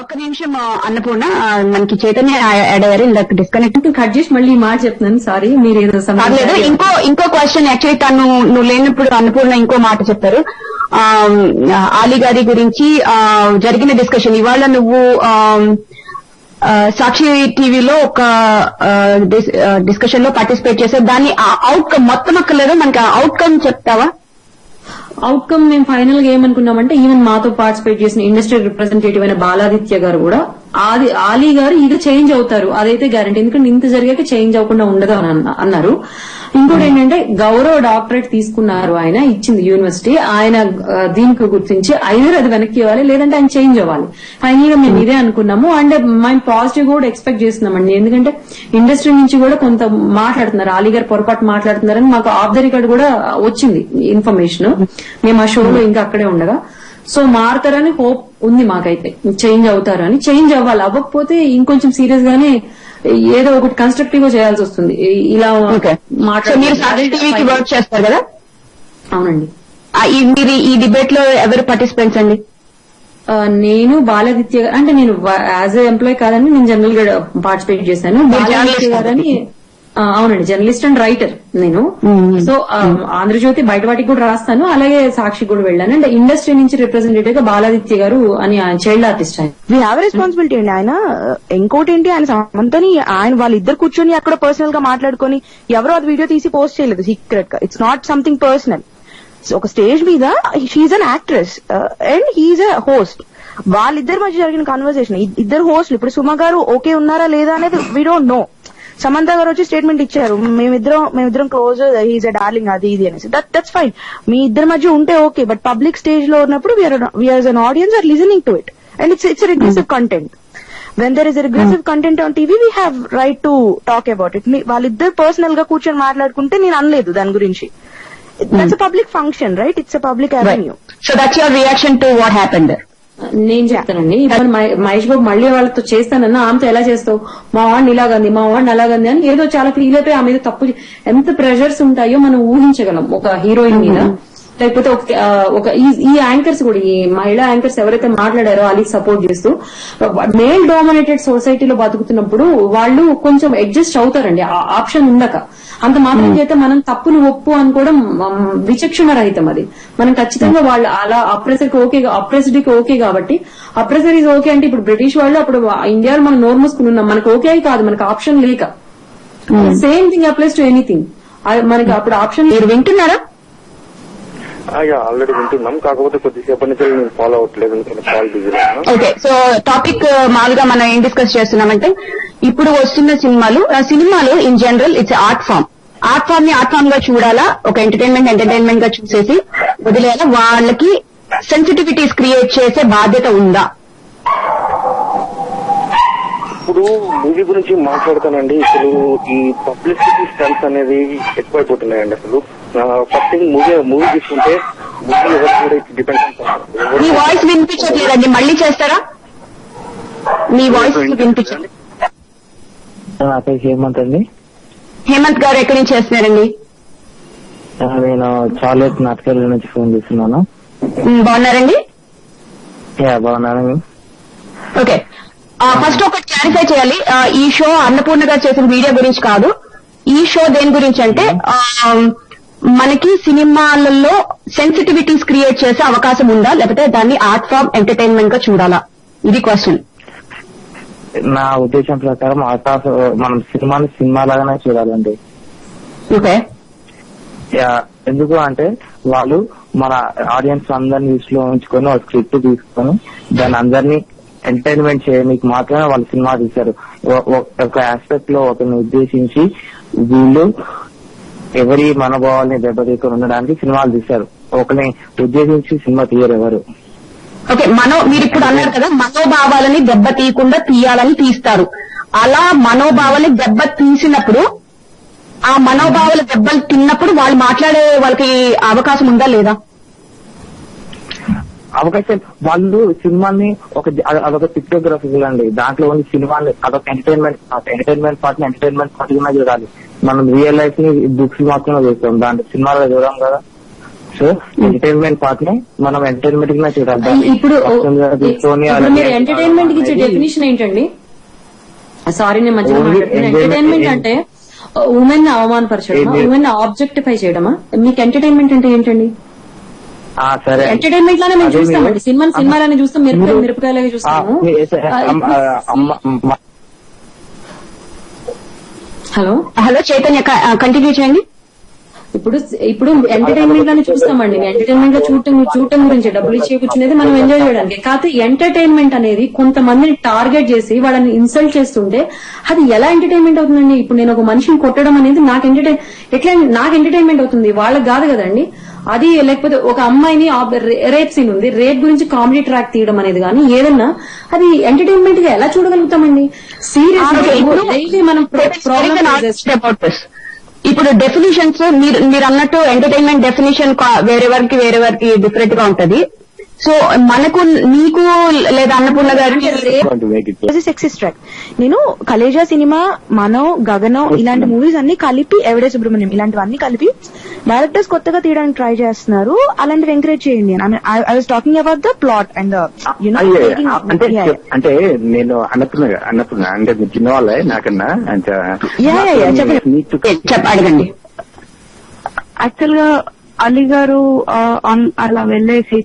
ఒక్క నిమిషం అన్నపూర్ణ మనకి చైతన్య యాడ్ అయ్యారు. ఇందాక డిస్కనెక్ట్ కట్ చేసి మళ్ళీ మాట చెప్తున్నాను. సారీ మీరు ఏదో పర్లేదు. ఇంకో ఇంకో క్వశ్చన్ యాక్చువల్లీ తను నువ్వు లేనప్పుడు అన్నపూర్ణ ఇంకో మాట చెప్పారు. ఆ, ఆలీ గారి గురించి ఆ, జరిగిన డిస్కషన్ ఇవాళ నువ్వు సాక్షి టీవీలో ఒక డిస్కషన్లో పార్టిసిపేట్ చేసావు. దాన్ని అవుట్కమ్ మొత్తం అక్కర్లేదు? మనకి అవుట్కమ్ చెప్తావా? అవుట్కమ్ మేము ఫైనల్గా ఏమనుకున్నామంటే ఈవెన్ మాతో పార్టిసిపేట్ చేసిన ఇండస్ట్రీ రిప్రజెంటేటివ్ అయిన బాలాదిత్య గారు కూడా ఆది ఆలీ గారు ఇక చేంజ్ అవుతారు. అదైతే గ్యారంటీ ఎందుకంటే ఇంత జరిగాక చేంజ్ అవ్వకుండా ఉండదు అని అన్నారు. ఇంకోటి ఏంటంటే గౌరవ డాక్టరేట్ తీసుకున్నారు ఆయన ఇచ్చింది యూనివర్సిటీ. ఆయన దీనికి గుర్తించి ఐదర్ అది వెనక్కి ఇవ్వాలి లేదంటే ఆయన చేంజ్ అవ్వాలి. ఫైనల్గా మేము ఇదే అనుకున్నాము. అండ్ మేము పాజిటివ్ కూడా ఎక్స్పెక్ట్ చేస్తున్నామండి. ఎందుకంటే ఇండస్ట్రీ నుంచి కూడా కొంత మాట్లాడుతున్నారు. ఆలీ గారు పొరపాటు మాట్లాడుతున్నారని మాకు ఆఫ్ ద రికార్డ్ కూడా వచ్చింది ఇన్ఫర్మేషన్ మేము ఆ షోలో ఇంకా అక్కడే ఉండగా. సో మారుతారని హోప్ ఉంది మాకైతే. చేంజ్ అవుతారు అని? చేంజ్ అవ్వాలి. అవ్వకపోతే ఇంకొంచెం సీరియస్ గానే ఏదో ఒకటి కన్స్ట్రక్టివ్గా చేయాల్సి వస్తుంది. ఇలా వర్క్ చేస్తారు కదా? అవునండి. మీరు ఈ డిబేట్లో ఎవరు పార్టిసిపెంట్స్ అండి? నేను బాలదిత్య అంటే నేను యాజ్ ఎ ఎంప్లాయ్ కాదని నేను జనరల్గా పార్టిసిపేట్ చేశాను. బాలదిత్య గారని అవునండి జర్నలిస్ట్ అండ్ రైటర్ నేను. సో ఆంధ్రజ్యోతి బయట వాటికి కూడా రాస్తాను అలాగే సాక్షి కూడా వెళ్ళాను. అండ్ ఇండస్ట్రీ నుంచి రిప్రజెంటేటివ్గా బాలాదిత్య గారు అని చైల్డ్ ఆర్టిస్ట్ ఆయన. వీ హ్యావ్ రెస్పాన్సిబిలిటీ అండి. ఆయన ఇంకోటి ఏంటి ఆయన సమంతని ఆయన వాళ్ళిద్దరు కూర్చొని అక్కడ పర్సనల్గా మాట్లాడుకొని ఎవరో అది వీడియో తీసి పోస్ట్ చేయలేదు. సీక్రెట్గా. ఇట్స్ నాట్ సంథింగ్ పర్సనల్ ఒక స్టేజ్ మీద she an actress and he a host వాళ్ళిద్దరి మధ్య జరిగిన కన్వర్సేషన్ ఇద్దరు హోస్ట్లు ఇప్పుడు సుమ గారు ఓకే ఉన్నారా లేదా అనేది వీ డోంట్ నో సమంత గారు వచ్చి స్టేట్మెంట్ ఇచ్చారు. మేమిద్దరం మేమిద్దరం క్లోజ్ హీజ్ అ డార్లింగ్ అది ఇది అనేసి. దట్ దట్స్ ఫైన్ మీ ఇద్దరి మధ్య ఉంటే ఓకే బట్ పబ్లిక్ స్టేజ్లో ఉన్నప్పుడు we are an audience are listening to it and it's it's regressive content when there is regressive content on TV we have right to talk about it వాళ్ళిద్దరు పర్సనల్గా కూర్చొని మాట్లాడుకుంటే నేను అనలేదు దాని గురించి. That's public function right it's public avenue so that's your reaction to what happened నేను చెప్తానండి. మహేష్ బాబు మళ్ళీ వాళ్ళతో చేస్తానన్నా ఆమెతో ఎలా చేస్తావు? మా వాడిని ఇలాగంది మా వాడిని అలాగంది అని ఏదో చాలా ఫీల్ అయిపోయి ఆ మీద తప్పు ఎంత ప్రెషర్స్ ఉంటాయో మనం ఊహించగలం ఒక హీరోయిన్ మీద. లేకపోతే ఒక ఈ- యాంకర్స్ కూడా ఈ మహిళా యాంకర్స్ ఎవరైతే మాట్లాడారో అలీకి సపోర్ట్ చేస్తూ మేల్ డామినేటెడ్ సొసైటీలో బతుకుతున్నప్పుడు వాళ్ళు కొంచెం అడ్జస్ట్ అవుతారండి. ఆ ఆప్షన్ ఉండక. అంత మాత్రం చేత మనం తప్పును ఒప్పు అనుకోవడం విచక్షణ రహితం అది. మనం ఖచ్చితంగా వాళ్ళు అలా అప్రెసర్కి ఓకే అప్రెస్డ్కి ఓకే కాబట్టి అప్రెసర్ ఇస్ ఓకే అంటే ఇప్పుడు బ్రిటిష్ వాళ్ళు అప్పుడు ఇండియాలో మనం నోరు మూసుకుని ఉన్నాం. మనకు ఓకే కాదు. మనకు ఆప్షన్ లేక. Same thing applies to anything మనకి అప్పుడు ఆప్షన్ మీరు వింటున్నారా? ఆల్రెడీ వింటున్నాం. కాకపోతే కొద్దిసేపటి నుంచి నేను ఫాలో అవ్వట్లేదు ఎందుకంటే కాల్ ఓకే సో టాపిక్ మామూలుగా మనం ఏం డిస్కస్ చేస్తున్నామంటే ఇప్పుడు వస్తున్న సినిమాలు ఆ సినిమాలు in general it's art form art ఫామ్ని ఆర్ట్ ఫామ్గా చూడాలా? ఒక ఎంటర్టైన్మెంట్ ఎంటర్టైన్మెంట్గా చూసేసి వదిలేయాలా? వాళ్ళకి సెన్సిటివిటీస్ క్రియేట్ చేసే బాధ్యత ఉందా? ఇప్పుడు మూవీ గురించి మాట్లాడతానండి. అసలు ఈ పబ్లిసిటీ స్టంట్స్ అనేది ఎక్కువైపోతున్నాయండి అసలు. ఫస్ట్ థింగ్ మూవీ మూవీ తీసుకుంటే మూవీ ఎవరు కూడా డిపెండ్ మీ వాయిస్ వినిపించట్లేదండి మళ్ళీ చేస్తారా? మీ వాయిస్ వినిపించండి నా పేరు హేమంత్ అండి. హేమంత్ గారు ఎక్కడి నుంచి చేస్తున్నారండి? నేను చార్లెట్ నాటకాల నుంచి ఫోన్ చేస్తున్నాను. బాగున్నారండి? యా బాగున్నాను. ఓకే. ఫస్ట్ ఒకటి క్లారిఫై చేయాలి. ఈ షో అన్నపూర్ణ గారు చేసిన వీడియో గురించి కాదు. ఈ షో దేని గురించి అంటే ఆ, మనకి సినిమాలలో సెన్సిటివిటీస్ క్రియేట్ చేసే అవకాశం ఉందా? లేకపోతే దాన్ని ఆర్ట్ ఫామ్ ఎంటర్టైన్మెంట్గా చూడాలా? ఇది క్వశ్చన్ నా ఉద్దేశం ప్రకారం ఆకాశ మనం సినిమాని సినిమా లాగానే చూడాలండి. ఓకే. ఎందుకు అంటే వాళ్ళు మన ఆడియన్స్ అందరిని దృష్టిలో ఉంచుకొని ఒక స్క్రిప్ట్ తీసుకొని దాన్ని అందరినీ ఎంటర్టైన్మెంట్ చేయడానికి మాత్రమే వాళ్ళు సినిమా తీశారు. ఒక ఆస్పెక్ట్లో ఒకరిని ఉద్దేశించి వీళ్ళు ఎవరి మనోభావాల్ని దెబ్బతీయకుండా ఉండడానికి సినిమాలు తీశారు. ఒకరిని ఉద్దేశించి సినిమా తీయరు ఎవరు. ఓకే మనో మీరు ఇప్పుడు అన్నారు కదా మనోభావాలని దెబ్బ తీయకుండా తీయాలని తీస్తారు. అలా మనోభావాలని దెబ్బ తీసినప్పుడు ఆ మనోభావాల దెబ్బలు తిన్నప్పుడు వాళ్ళు మాట్లాడే వాళ్ళకి అవకాశం ఉందా లేదా? అవకాశం వాళ్ళు సినిమాని ఒక అదొక పిక్టోగ్రఫీ అండి దాంట్లో ఓన్లీ సినిమాని అదొక ఎంటర్టైన్మెంట్ పార్ట్ ఎంటర్టైన్మెంట్ పార్ట్ని ఎంటర్టైన్మెంట్ పార్ట్గా చూడాలి. మనం రియల్ లైఫ్ని బుక్స్ మాత్రమే చూస్తాం దాంట్లో సినిమాలో చూడం కదా. సో ఎంటర్టైన్మెంట్ పార్ట్ని మనం ఎంటర్టైన్మెంట్గా చూడాలి ఇప్పుడు ఎంటర్టైన్మెంట్కి ఇచ్చే డెఫినేషన్ ఏంటండి? సారీ నేను మధ్యలో ఎంటర్టైన్మెంట్ అంటే ఉమెన్ అవమానపరచడమా? ఉమెన్ ఆబ్జెక్టిఫై చేయడమా? మీకు ఎంటర్టైన్మెంట్ అంటే ఏంటండి? సరే. ఎంటర్టైన్మెంట్ లానే మేము చూస్తామండి. సినిమాలు సినిమాలని చూస్తాం. మిరపకాయ మీరు- మిరపకాయలాగా చూస్తాము మీ- ఆ, అమ్మ- ఆ, అమ్మ- మ- హలో? హలో చైతన్య కంటిన్యూ చేయండి. ఇప్పుడు ఇప్పుడు ఎంటర్టైన్మెంట్లోనే చూస్తామండి. ఎంటర్టైన్మెంట్లో చూడటం చూడటం గురించి డబ్బులు ఇచ్చే కూర్చునేది మనం ఎంజాయ్ చేయడానికి. కాకపోతే ఎంటర్టైన్మెంట్ అనేది కొంతమందిని టార్గెట్ చేసి వాళ్ళని ఇన్సల్ట్ చేస్తుంటే అది ఎలా ఎంటర్టైన్మెంట్ అవుతుందండి? ఇప్పుడు నేను ఒక మనిషిని కొట్టడం అనేది నాకు ఎంటర్టైన్ ఎట్లా నాకు ఎంటర్టైన్మెంట్ అవుతుంది? వాళ్ళకి కాదు కదండి. అది లేకపోతే ఒక అమ్మాయిని రేప్ సీన్ ఉంది. రేప్ గురించి కామెడీ ట్రాక్ తీయడం అనేది కానీ ఏదన్నా అది ఎంటర్టైన్మెంట్గా ఎలా చూడగలుగుతామండి? సీరియస్ మనం ఇప్పుడు డెఫినేషన్స్ మీరు మీరు అన్నట్టు ఎంటర్టైన్మెంట్ డెఫినేషన్ వేరే వారికి వేరే వారికి డిఫరెంట్గా ఉంటది. సో మనకు నీకు లేదా అన్నపూర్ణ గారికి సెక్సిస్ట్ ట్రాక్ నేను కలేజా సినిమా మనో గగనో ఇలాంటి మూవీస్ అన్ని కలిపి ఎవడే సుబ్రహ్మణ్యం ఇలాంటివన్నీ కలిపి డైరెక్టర్స్ కొత్తగా తీయడానికి ట్రై చేస్తున్నారు. అలాంటివి ఎంకరేజ్ చేయండి I was talking about the plot and అంటే అంటే నేను అన్నపూర్ణ అన్నపూర్ణ అంటే మీరు చిన్న వాళ్ళే నాకన్నా అడగండి. యాక్చువల్గా అలీ గారు ఆ, అన్- అలా వెళ్ళేసి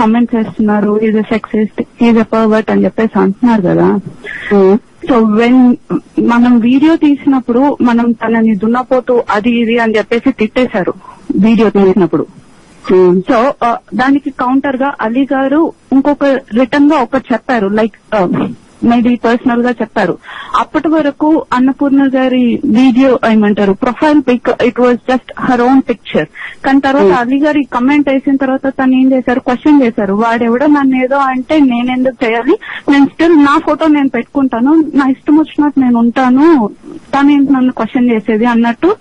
కమెంట్ చేస్తున్నారు is sexist is a pervert అని చెప్పేసి అంటున్నారు కదా. సో వెన్ మనం వీడియో తీసినప్పుడు మనం తనని దున్నపోతూ అది ఇది అని చెప్పేసి తిట్టేశారు వీడియో తీసినప్పుడు. సో దానికి కౌంటర్గా అలీ గారు ఇంకొక రిటర్న్గా ఒకటి చెప్పారు లైక్ మేబీ పర్సనల్గా చెప్పారు. అప్పటి వరకు అన్నపూర్ణ గారి వీడియో ఏమంటారు profile pic it was just her own picture కానీ తర్వాత అలీ గారి కమెంట్ వేసిన తర్వాత తను ఏం చేశారు? క్వశ్చన్ చేశారు. వాడెవడో నన్ను ఏదో అంటే నేను ఎందుకు చేయాలి? నేను స్టిల్ నా ఫోటో నేను పెట్టుకుంటాను. నా ఇష్టం వచ్చినట్టు నేను ఉంటాను. తను ఏంటి నన్ను క్వశ్చన్ చేసేది? అన్నట్టు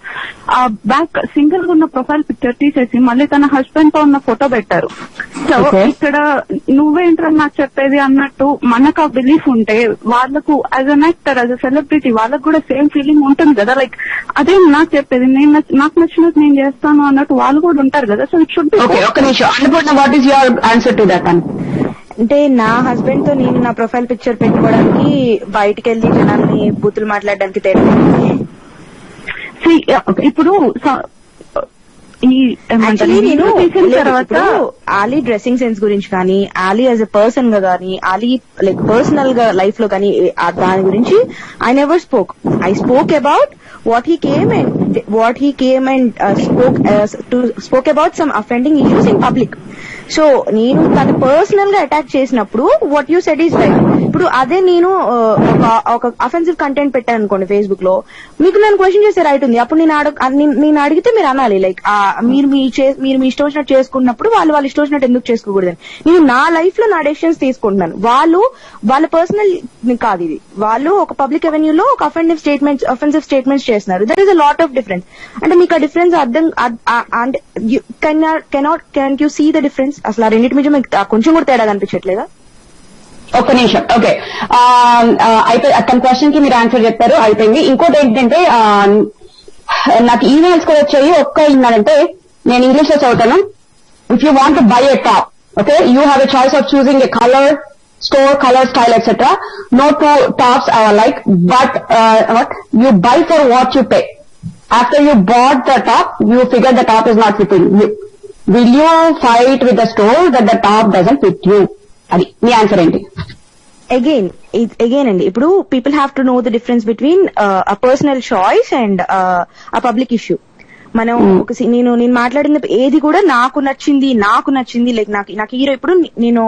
ఆ బ్యాక్ సింగిల్గా ఉన్న ప్రొఫైల్ పిక్చర్ తీసేసి మళ్ళీ తన హస్బెండ్తో ఉన్న ఫోటో పెట్టారు. సో ఇక్కడ నువ్వేంట్రా నాకు చెప్పేది? అన్నట్టు మనకు ఆ బిలీఫ్ ఉంటే వాళ్ళకు as an actor as a celebrity వాళ్ళకు కూడా సేమ్ ఫీలింగ్ ఉంటుంది కదా. లైక్ అదే నాకు చెప్పేది నేను నాకు నచ్చినట్టు నేను చేస్తాను అన్నట్టు వాళ్ళు కూడా ఉంటారు కదా. So it should be okay ఒక్క నిమిషం. Annapurna what is your answer to that అని అంటే నా హస్బెండ్తో నేను నా ప్రొఫైల్ పిక్చర్ పెట్టుకోవడానికి బయటికి వెళ్ళి జనాల్ని బూతులు మాట్లాడడానికి తేడా ఇప్పుడు ఈ నేను తర్వాత ఆలీ డ్రెస్సింగ్ సెన్స్ గురించి కానీ ఆలీ యాజ్ ఎ పర్సన్గా కానీ ఆలీ లైక్ పర్సనల్గా లైఫ్లో కానీ దాని గురించి I never spoke I spoke about what he came and what he came and spoke spoke about some offending issues in public so నేను తను పర్సనల్గా అటాక్ చేసినప్పుడు what you said is right ఇప్పుడు అదే నేను ఒక ఒక అఫెన్సివ్ కంటెంట్ పెట్టాను అనుకోండి ఫేస్బుక్లో. మీకు నన్ను క్వశ్చన్ చేసే రైట్ ఉంది. అప్పుడు నేను అడగ నేను- అడిగితే మీరు అనాలి. లైక్ మీరు మీ మీరు మీ ఇష్టం వచ్చినట్టు చేసుకున్నప్పుడు వాళ్ళు వాళ్ళు ఇష్టం వచ్చినట్టు ఎందుకు చేసుకోకూడదని. నేను నా లైఫ్లో నా డెసిషన్స్ తీసుకుంటున్నాను. వాళ్ళు వాళ్ళ పర్సనల్ కాదు ఇది. వాళ్ళు ఒక పబ్లిక్ అవెన్యూలో ఒక అఫెన్సివ్ స్టేట్మెంట్స్ అఫెన్సివ్ స్టేట్మెంట్స్ చేస్తున్నారు. There is a lot of difference అంటే మీకు ఆ డిఫరెన్స్ అర్థం అంటే cannot can you see the difference అసలు ఆ రెండింటి మీద మీకు కొంచెం కూడా తేడా కనిపించట్లేదా? ఒక్క నిమిషం. ఓకే. అయిపోయి తన క్వశ్చన్కి మీరు ఆన్సర్ చెప్పారు అయిపోయింది. ఇంకోటి ఏంటంటే నాకు ఈమెయిల్స్ కూడా వచ్చాయి. ఒక్క ఏంటంటే నేను ఇంగ్లీష్లో చదువుతాను. If you want buy a top okay you have a choice of choosing a colour store colour style etcetera no two tops are like but what? You buy for what you pay. After you bought the top you figure the top is not fitting you. Will you fight with the store that the top doesn't fit you? అది మీ answer ఏంటి? Again again అండి. ఇప్పుడు people have to know the difference between a personal choice and a public issue మనం సి- నేను నేను మాట్లాడిన ఏది కూడా నాకు నచ్చింది నాకు నచ్చింది లైక్ నాకు నాకు హీరో ఇప్పుడు నేను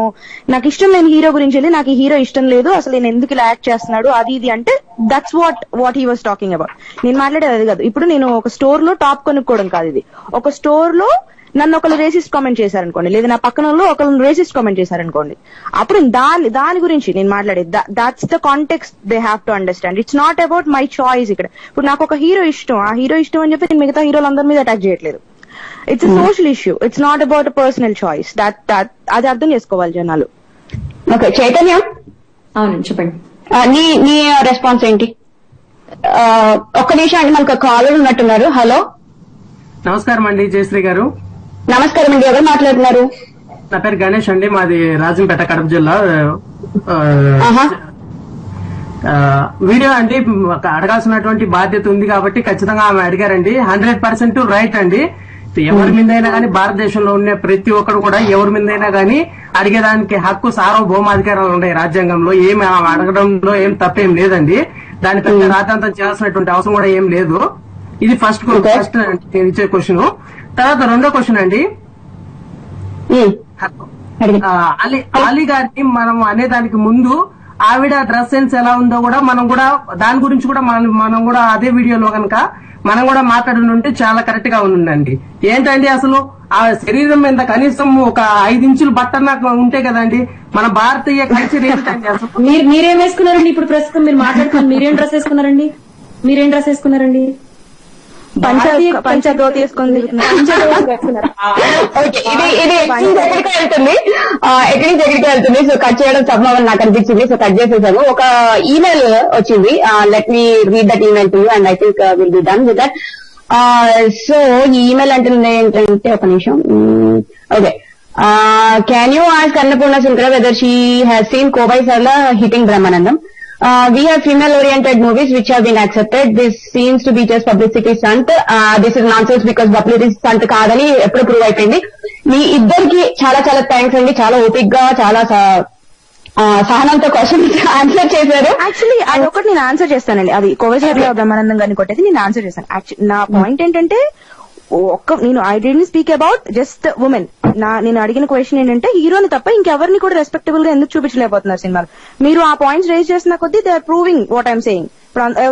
నాకు ఇష్టం లేని హీరో గురించి వెళ్ళి నాకు ఈ హీరో ఇష్టం లేదు అసలు నేను ఎందుకు ఇలా యాక్ట్ చేస్తున్నాడు అది ఇది అంటే that's what what he was talking about నేను మాట్లాడేది అది కాదు. ఇప్పుడు నేను ఒక స్టోర్లో టాప్ కొనుక్కోవడం కాదు ఇది. ఒక స్టోర్లో నన్ను ఒకరు రేసిస్ట్ కామెంట్ చేశారనుకోండి లేదా నా పక్కన వాళ్ళు ఒకరు రేసిస్ట్ కామెంట్ చేశారనుకోండి అప్పుడు దాని దాని గురించి నేను మాట్లాడేది that's the context they have to understand it's not about my choice ఇక్కడ. ఇప్పుడు నాకు ఒక హీరో ఇష్టం ఆ హీరో ఇష్టం అని చెప్పి నేను మిగతా హీరోలందరి మీద అటాక్ చేయట్లేదు. It's social issue it's not about personal choice that that అది అర్థం చేసుకోవాలి జనాలు. ఓకే చైతన్య? అవునండి చెప్పండి. నీ నీ రెస్పాన్స్ ఏంటి? ఒక్క నిమిషం అండి మనకు కాలర్ ఉన్నట్టున్నారు. హలో నమస్కారం అండి జయశ్రీ గారు. నమస్కారం అండి. ఎవరు మాట్లాడుతున్నారు? నా పేరు గణేష్ అండి. మాది రాజంపేట కడప జిల్లా. వీడియో అండి అడగాల్సినటువంటి బాధ్యత ఉంది కాబట్టి ఖచ్చితంగా ఆమె అడిగారండి. హండ్రెడ్ పర్సెంట్ రైట్ అండి. ఎవరి మీదైనా కానీ భారతదేశంలో ఉన్న ప్రతి ఒక్కరు కూడా ఎవరి మీదైనా కానీ అడిగేదానికి హక్కు సార్వభౌమాధికారాలు ఉన్నాయి రాజ్యాంగంలో. ఏమి ఆమె అడగడంలో ఏం తప్పేం లేదండి. దాని పెద్ద రాజ్యాంతం చేయాల్సినటువంటి అవసరం కూడా ఏం లేదు. ఇది ఫస్ట్ ఫస్ట్ నేను ఇచ్చే క్వశ్చన్ తర్వాత రెండో క్వశ్చన్ అండి. అలీ అలీ గారిని మనం అనేదానికి ముందు ఆవిడ డ్రెస్ సెన్స్ ఎలా ఉందో కూడా మనం కూడా దాని గురించి కూడా మనం మనం కూడా అదే వీడియోలో కనుక మనం కూడా మాట్లాడి ఉంటే చాలా కరెక్ట్గా ఉండండి. ఏంటండి అసలు? ఆ శరీరం మీద కనీసం ఒక ఐదు ఇంచులు బట్టన ఉంటే కదండి మన భారతీయ కల్చర్ ఏంటండి అసలు? మీరు మీరేం వేసుకున్నారండి? ఇప్పుడు ప్రస్తుతం మీరు మాట్లాడుతున్నారు మీరేం డ్రెస్ వేసుకున్నారండి? మీరేం డ్రెస్ వేసుకున్నారండి? పంచ ధోతి ఇది ఇది ఎక్కడికి వెళ్తుంది. ఎక్కడికి వెళ్తుంది. సో కట్ చేయడం సంభవం నాకు అనిపించింది. సో కట్ చేసేసాను ఒక ఈమెయిల్ వచ్చింది. Let me read that email to and I think will be done with that so ఈ ఈమెయిల్ అంటుంది ఏంటంటే ఒక నిమిషం. Okay can you ask Annapurna Shankara whether she has seen Kovai Sarala hitting Brahmanandam Uh, we have female-oriented movies which have been accepted. This seems to be just publicity stunt. Uh, this is nonsense because publicity stunt కాదని ఎప్పుడు prove అయిపోయింది. మీ ఇద్దరికి చాలా చాలా thanks అండి. చాలా ఓపిక్గా చాలా సహనంతో క్వశ్చన్ ఆన్సర్ చేశారు. యాక్చువల్లీ అది ఒకటి నేను ఆన్సర్ చేస్తానండి. అది కోవజర్ల బ్రహ్మానందం గారిని కొట్టేది నేను ఆన్సర్ చేస్తాను. నా పాయింట్ ఏంటంటే ఒక్క నేను I didn't speak about just women నా నేను అడిగిన క్వశ్చన్ ఏంటంటే హీరోని తప్ప ఇంకెవరిని కూడా రెస్పెక్టబుల్గా ఎందుకు చూపించలేకపోతున్నారు సినిమాలో? మీరు ఆ పాయింట్స్ రేజ్ చేసిన కొద్దీ they are proving what I'm saying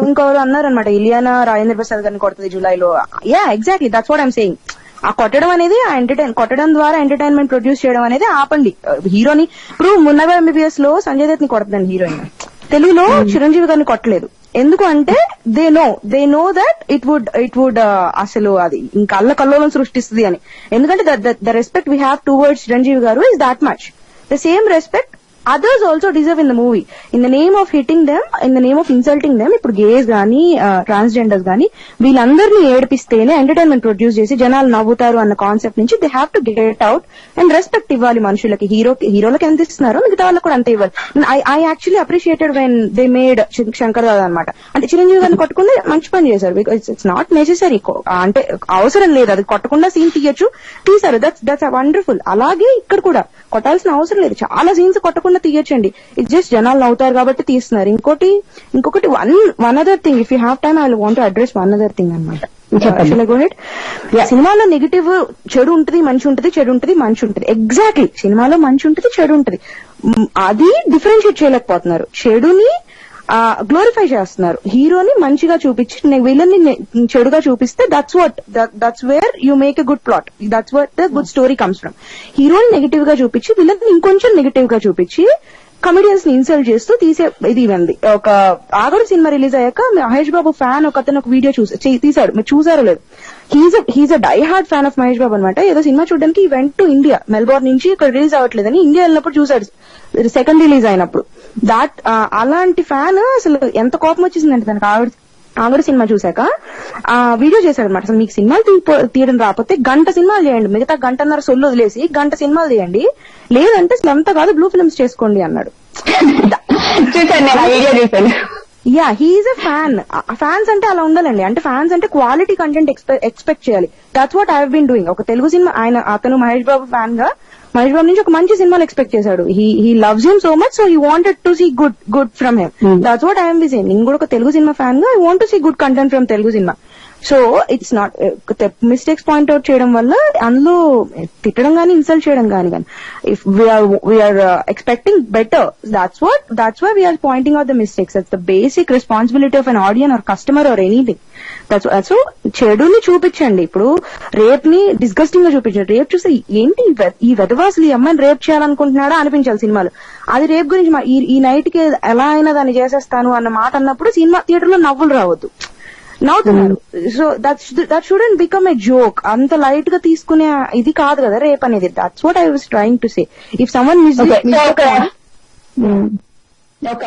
ఇంకొకరు అన్నారనమాట ఇలియానా రాజేంద్ర ప్రసాద్ గారిని కొడుతుంది జూలైలో. Yeah exactly that's what I'm saying ఆ కొట్టడం అనేది ఆ ఎంటర్టైన్ కొట్టడం ద్వారా ఎంటర్టైన్మెంట్ ప్రొడ్యూస్ చేయడం అనేది ఆపండి. హీరోని ఇప్పుడు మున్నవ ఎంబీబీఎస్లో సంజయ్ దత్ని కొడుతుందండి హీరోయిన్. తెలుగులో చిరంజీవి గారిని కొట్టలేదు. ఎందుకు అంటే they know they know that it would it would అసలు అది ఇంకా అల్ల కల్లోలం సృష్టిస్తుంది అని. ఎందుకంటే the respect we have towards Chiranjeevi గారు is that much the same respect others also deserve in the movie in the name of hitting them in the name of insulting them ఇప్పుడు గేస్ గానీ transgenders గానీ వీళ్ళందరినీ ఏడిపిస్తేనే entertainment produce చేసి జనాలు నవ్వుతారు అన్న concept నుంచి they have to get out and respect ఇవ్వాలి మనుషులకి. హీరో హీరోలకు ఎంత ఇస్తున్నారో మిగతా వాళ్ళకి కూడా అంతే ఇవ్వాలి. I actually appreciated when they made Shankar Dada అనమాట అంటే చిరంజీవి గారిని కొట్టుకుంటే మంచి పని చేశారు. బికాస్ ఇట్స్ నాట్ నెసెసరీ అంటే అవసరం లేదు. అది కొట్టకుండా సీన్ తీయొచ్చు. తీశారు. దట్స్ దట్స్ వండర్ఫుల్ అలాగే ఇక్కడ కూడా కొట్టాల్సిన అవసరం లేదు. చాలా సీన్స్ కొట్టకుండా తీయొచ్చండి. ఇట్ జస్ట్ జనాలు నవ్వుతారు కాబట్టి తీస్తున్నారు. ఇంకోటి ఇంకొకటి one one other thing if you have time I want address one other thing అనమాట సినిమాలో నెగిటివ్ చెడు ఉంటుంది మంచి ఉంటుంది చెడు ఉంటుంది మంచి ఉంటుంది. ఎగ్జాక్ట్లీ సినిమాలో మంచి ఉంటుంది చెడు ఉంటుంది. అది డిఫరెన్షియేట్ చేయలేకపోతున్నారు. చెడుని గ్లోరిఫై చేస్తున్నారు. హీరోని మంచిగా చూపించి విలన్ని చెడుగా చూపిస్తే that's what that's where you make a good plot that's what the good story comes from హీరోని నెగిటివ్గా చూపించి విలన్ ఇంకొంచెం నెగిటివ్గా చూపించి కమెడియన్స్ని ఇన్సల్ట్ చేస్తూ తీసే ఇది ఉంది ఒక ఆగడు సినిమా రిలీజ్ అయ్యాక మహేష్ బాబు ఫ్యాన్ ఒక అతను ఒక వీడియో చూసి తీశాడు. మీరు చూసారో లేదు. He's he's a die hard fan of Mahesh Babu అనమాట ఏదో సినిమా చూడడానికి వెంట టు ఇండియా మెల్బోర్న్ నుంచి ఇక్కడ రిలీజ్ అవ్వట్లేదని ఇండియా వెళ్ళినప్పుడు చూసాడు సెకండ్ రిలీజ్ అయినప్పుడు. దాట్ uh, అలాంటి ఫ్యాన్ అసలు ఎంత కోపం వచ్చేసిందంటే తనకు ఆవిడ ఆవిడ సినిమా చూశాక ఆ వీడియో చేశాడు అనమాట అసలు మీకు సినిమాలు తీయడం రాకపోతే గంట సినిమాలు చేయండి. మిగతా గంటన్నర సొల్లు వదిలేసి గంట సినిమాలు తీయండి. లేదంటే అసలు కాదు బ్లూ ఫిల్మ్స్ చేసుకోండి అన్నాడు. చూసాను నేను ఆ వీడియో చూసాను yeah he's a fan fans అంటే అలా ఉండాలండి. అంటే ఫ్యాన్స్ అంటే క్వాలిటీ కంటెంట్ ఎక్స్పెక్ట్ చేయాలి. That's what I been doing ఒక తెలుగు సినిమా ఆయన అతను మహేష్ బాబు ఫ్యాన్గా మహేష్ బాబు నుంచి ఒక మంచి సినిమాలు ఎక్స్పెక్ట్ చేశాడు. He he loves him so much so he wanted to see good good from him that's what I'm same నేను కూడా ఒక తెలుగు సినిమా ఫ్యాన్గా I want to see good content from Telugu cinema. So it's not mistakes point out చేయడం వల్ల అందులో తిట్టడం కానీ insult చేయడం కానీ కానీ if we are we are expecting better that's what that's why we are pointing out the mistakes that's the basic responsibility of an audience or customer or anything so చెడుని చూపించండి. ఇప్పుడు రేప్ని డిస్గస్టింగ్గా చూపించండి. రేప్ చూస్తే ఏంటి ఈ ఈ వెధవాసులు ఈ అమ్మాయిని రేప్ చేయాలనుకుంటున్నాడా? అనిపించాలి సినిమాలు. అది రేప్ గురించి ఈ- ఈ నైట్కి ఎలా అయినా దాన్ని చేసేస్తాను అన్న మాట అన్నప్పుడు సినిమా థియేటర్లో నవ్వులు రావద్దు. నవ్వుతున్నారు so that that shouldn't become a joke అంత లైట్గా తీసుకునే ఇది కాదు కదా రేప్ అనేది. That's what I was trying to say if someone miss ఒక